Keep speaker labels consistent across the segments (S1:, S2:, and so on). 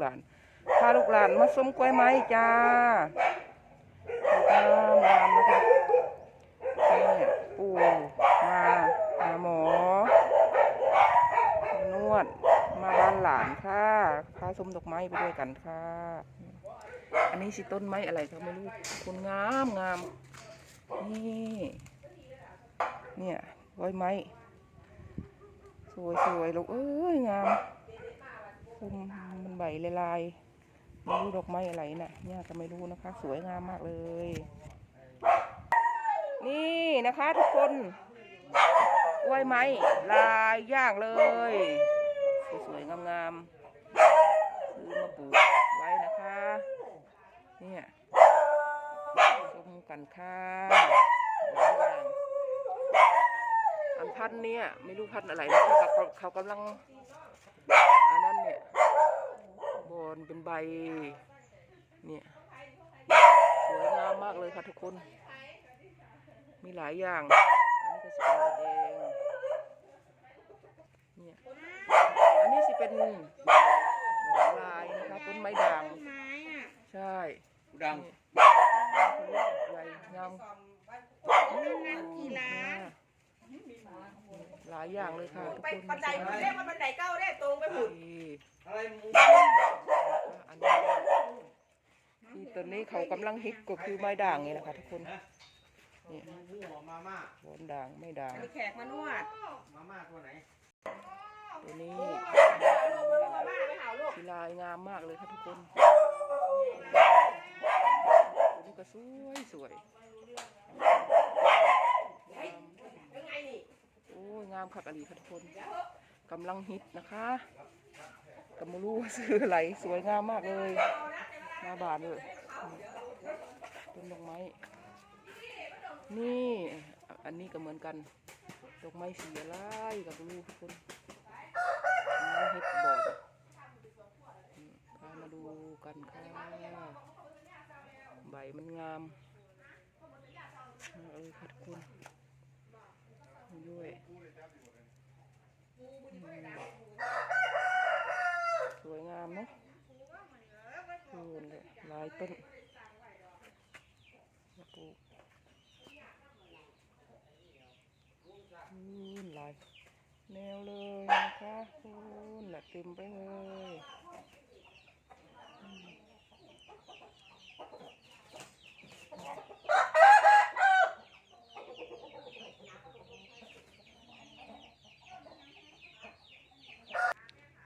S1: หลานพาลูกหลานมาส้มกล้วยไม้จ้างามงามนะคะนี่ปู่มาหาหมอ นวดมาบ้านหลานค่ะพาส้มดอกไม้ไปด้วยกันค่ะ อันนี้สิต้นไม้อะไรก็ไม่รู้คุณงามงามนี่เนี่ยร้อยไม้ สวยสวยลูกเอ้ยงาม คุมมันใบลายๆไม่รู้ดอกไม้อะไรน่ะเนี่ยก็ไม่รู้นะคะ สวยงามมากเลย นี่นะคะ ทุกคนกล้วยไม้ลายย่างเลย สวยๆงามๆซื้อมาปลูกไว้นะคะ เนี่ยชมกันค่ะหลายอย่างอันพันธุ์เนี่ยไม่รู้พันธุ์อะไรนะคะเขากำลัง อนเป็นใบ เนี่ยสวยงามมากเลยค่ะทุกคน มีหลายอย่าง อันนี้ก็จะเป็นใบแดงเนี่ยอันนี้สิเป็นดอกลายนะคะต้นไม้ด่าง
S2: ไม้อะ
S1: ใช่
S3: ดัง
S1: ใหญ่งาม
S2: นั่นนั่นกี่ล้าน
S1: หลายอย่างเลยค่ะทุก
S4: ไป
S1: คน
S4: บันไดมันเรียกว่าบันไดเก้าได้ตรงไปหุ่น
S1: นี่
S3: อะไรหมู
S1: อันนี้ที่ตัวนี้เขากำลังฮิตก็คือไม้ด่างนี่แหละค่ะทุกคน นี่
S3: หมูหัวมาม่า
S1: บนด่างไม่ด่าง
S4: มีแขกมานวด
S3: มาม่าตัวไหน
S1: ตัวนี้
S4: ลูกไปลูกมาม่าไปหาลูก
S1: สีลายงามมากเลยค่ะทุกคนตัวนี้ก็สวยสวย
S4: ยังไงนี่
S1: โอ้ยงามคักอลีค่ะทุกคนกำลังฮิตนะคะ กำมรู้ว่าซื้ออะไรสวยงามมากเลยหน้าบานเลยต้นดอกไม้ นี่อันนี้ก็เหมือนกันดอกไม้สีอะไรกับรู้ทุกคนอันนี้เฮ็ดบอดมพามาดูกันค่ะใบมันงามเออค่ะทุกคนด้วย วยงามเนาะเออเลยหลายต้นมาปลูกอืนหลายแนวเลยนะคะคูณน่ะเต็มไปเลย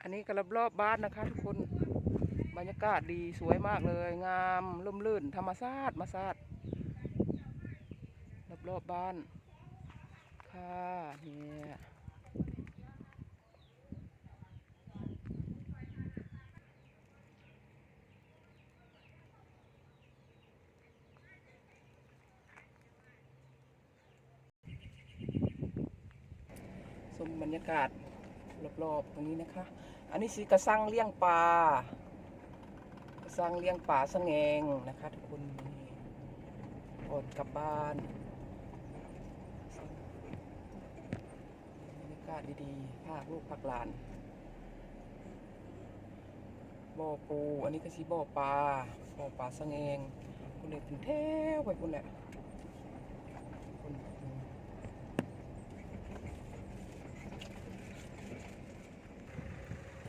S1: อันนี้กรอบรอบบ้านนะคะ ทุกคนบรรยากาศดีสวยมากเลย งามร่มรื่นธรรมชาติมาชาติรอบรอบบ้าน ค่ะเนี่ยชมบรรยากาศรอบๆตรงนี้นะคะ อันนี้สีกระสังเลี้ยงปลากระสังเลี้ยงปลาสะแงงนะคะทุกคนนี่ก่อนกลับบ้านบรรยากาศดีๆภาคลูกภาคหลานบ่อปู อันนี้ก็สีบ่อปลาบ่อปลาสะเงงคุณเด็กถึงแถวไปคุณแหละคุณ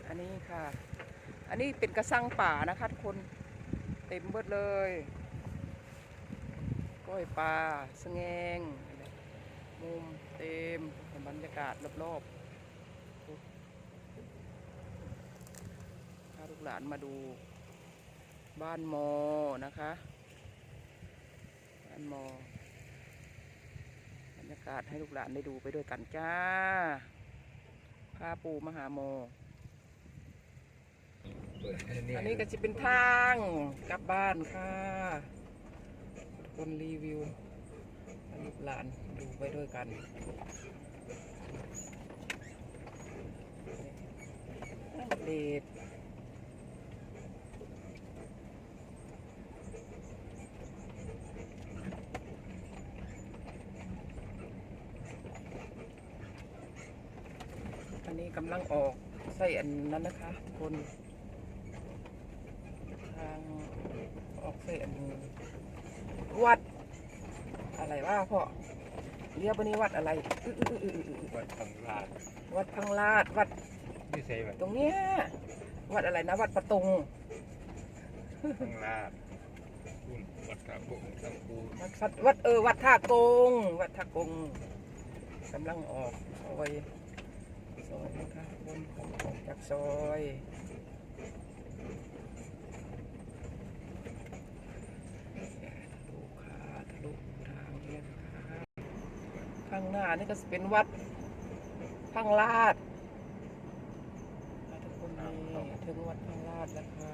S1: อันนี้ ค่ะ อันนี้เป็นกระสังป่านะคะทุกคนเต็มเบิดเลยก้อยปลาสะเงงมุมเต็มบรรยากาศรอบๆพาลูกหลานมาดูบ้านมอนะคะ บ้านมอบรรยากาศให้ลูกหลานได้ดูไปด้วยกันจ้าพาปูมาหาโม อันนี้ก็จะเป็นทางกลับบ้านค่ะ คนรีวิวหลูกหลานดูไปด้วยกันเดทอันนี้กำลังออกใส่อันนั้นนะคะคน ออกเส้นวัด อะไรว่าพ่อเรียกวันนี้วัดอะไรอื้ออื้ออื้ออื้ออื้อ
S5: วัดพังลาด
S1: วัดพังลาดวัด
S5: ไม่ใช่วัด
S1: ตรงเนี้ยวัดอะไรนะ วัดประตง
S5: พังลาดคุณวัดกระปุกสังคูน
S1: วัดวัดวัดเออวัดท่ากง วัดท่ากงกำลังออกซอยซอยนะคะวนออกจากซอยทะลุขาทะลุทางเรียนขาข้าง หน้านี่ก็จะเป็นวัดพังลาดทุกคนนี่ถึงวัดพังลาดแล้วค่ะ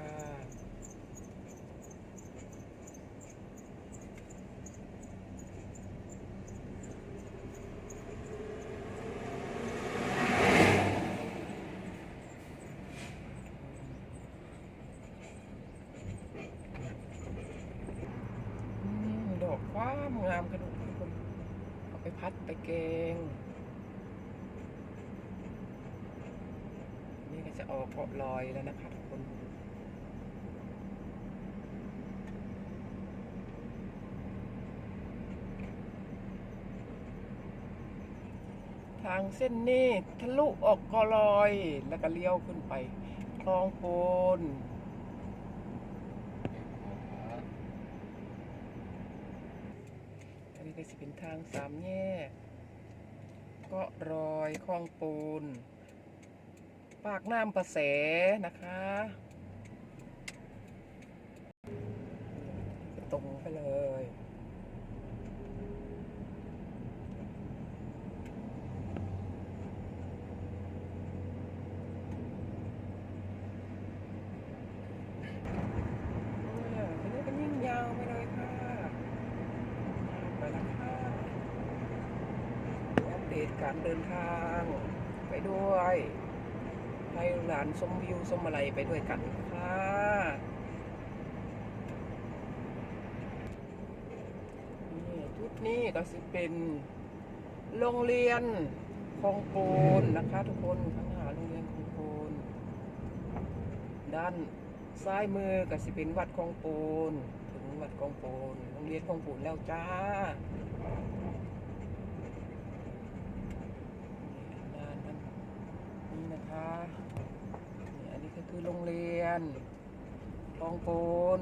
S1: ดอกความงามกระดูกทุก ไปพัดไปแกง นี่ก็จะออกเกาะลอยแล้วนะคะทุกคนทางเส้นนี้ทะลุออกเกาะลอย แล้วก็เลี้ยวขึ้นไปคลองโปน อันนี้ก็จะเป็น ทางสามแยก ก็รอยคลองปูน ปากน้ำประแสนะคะ ตรงไปเลยทีนี้ก็ยิ่งยาวไปเลยค่ะไปแล้วค่ะอัปเด ตการเดินทาง ไปด้วยให้หลานชมวิวชมอะไรไปด้วยกันค่ะนี่ชุดนี้ก็สิเป็นโรงเรียนคลองโปนนะคะ ทุกคนข้างหน้าโรงเรียนคลองโปนด้านซ้ายมือก็สิเป็นวัดคลองปูนถึงวัดคลองปูนโรงเรียนคลองปูนแล้วจ้านี่งานนั้น นะคะนี่อันนี้ก็คือโรงเรียนคลองปูน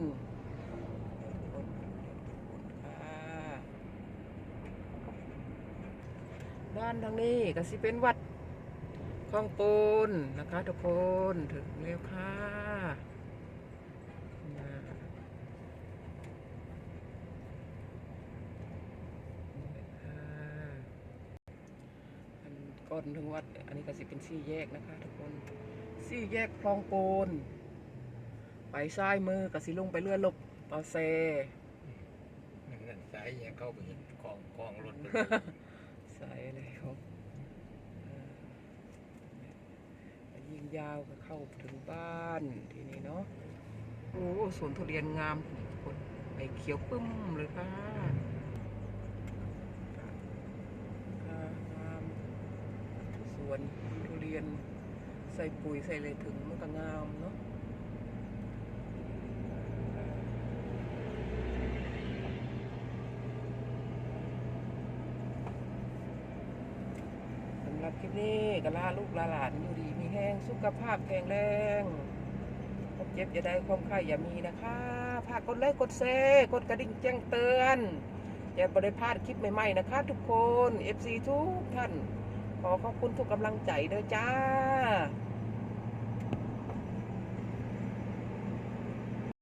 S1: ค่ะด้านทางนี้ก็สิเป็นวัดคลองปูนนะคะทุกคนถึงแล้วค่ะนี่แหละค่ะอัน ก่อนถึงวัด อันนี้ก็สิเป็นสี่แยกนะคะ ทุกคนสี่แยกคลองโปนไปซ้ายมือก็สิลงไปเลื่อนลบต่อเซ
S5: นั่นนั่นสายยังเข้าไปเห็นกองกองรถไป
S1: ใส่แล้วอ่ายิ่งยาวก็เข้าถึงบ้านทีนี้เนาะโอ้สวนทุเรียนงามทุกคนไอเขียวปึ้มเลยค่ะงามส วนทุเรียน ใส่ปุ๋ยใส่อะไรถึงมันก็งามเนาะสำหรับคลิปนี้ก็ลาลูกลาหลานอยู่ดีมีแห้งสุขภาพแข็งแรงความเจ็บอย่าได้ความไข้อย่ามีนะคะฝากกดไลค์กดแชร์กดกระดิ่งแจ้งเตือนอย่าบริพลาดคลิปใหม่ ๆ นะคะทุกคน FC ทุกท่าน ขอขอบคุณทุกกำลังใจเด้อจ้า